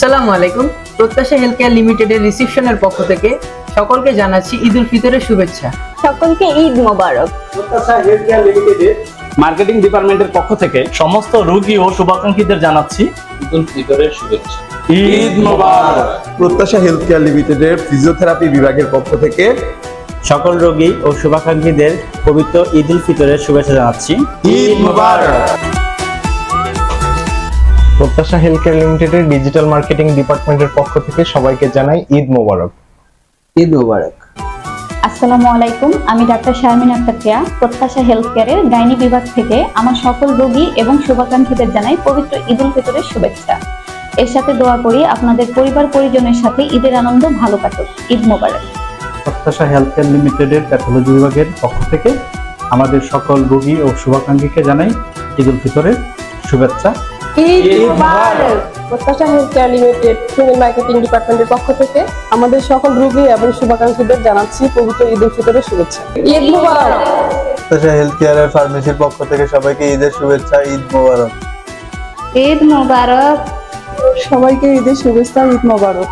আসসালামু আলাইকুম। প্রত্যাশা হেলথ কেয়ার লিমিটেডের রিসিপশনের পক্ষ থেকে সকলকে জানাচ্ছি ঈদ উল ফিতরের শুভেচ্ছা। সকলকে ঈদ মোবারক। প্রত্যাশা হেলথ কেয়ার লিমিটেডের মার্কেটিং ডিপার্টমেন্টের পক্ষ থেকে সমস্ত রোগী ও শুভাকাঙ্ক্ষীদের জানাচ্ছি ঈদুল ফিতরের শুভেচ্ছা। ঈদ মোবারক। প্রত্যাশা হেলথ কেয়ার লিমিটেডের ফিজিওথেরাপি বিভাগের পক্ষ থেকে সকল রোগী ও শুভাকাঙ্ক্ষীদের পবিত্র ঈদ উল ফিতরের শুভেচ্ছা জানাচ্ছি। ঈদ মোবারক। প্রত্যাশা হেলথ কেয়ার লিমিটেডের ডিজিটাল মার্কেটিং ডিপার্টমেন্টের পক্ষ থেকে সবাইকে জানাই ঈদ মোবারক। ঈদ মোবারক। আসসালামু আলাইকুম আমি ডাক্তার শারমিন আক্তার কেয়া প্রত্যাশা হেলথ কেয়ারের গাইনি বিভাগ থেকে আমার সকল রোগী এবং শুভাকাঙ্ক্ষীদের জানাই পবিত্র ঈদ উল ফিতরের শুভেচ্ছা। এর সাথে দোয়া করি আপনাদের পরিবার পরিজনের সাথে ঈদের আনন্দ ভালো কাটুক। ঈদ মোবারক। প্রত্যাশা হেলথ কেয়ার লিমিটেডের প্যাথোলজি বিভাগের পক্ষ থেকে আমাদের সকল রোগী ও শুভাকাঙ্ক্ষীকে জানাই ঈদ উল ফিতরের শুভেচ্ছা। প্রত্যাশা হেলথ লিমিটেড ফিমেল মার্কেটিং ডিপার্টমেন্টের পক্ষ থেকে আমাদের সকল রোগী এবং শুভাকাঙ্ক্ষীদের জানাচ্ছি পবিত্র ঈদ উল ফিতরের শুভেচ্ছা। ঈদ মুবারক। প্রত্যাশা হেলথ কেয়ারের ফার্মেসির পক্ষ থেকে সবাইকে ঈদের শুভেচ্ছা ঈদ মোবারক। ঈদ মোবারক। সবাইকে ঈদের শুভেচ্ছা ঈদ মোবারক।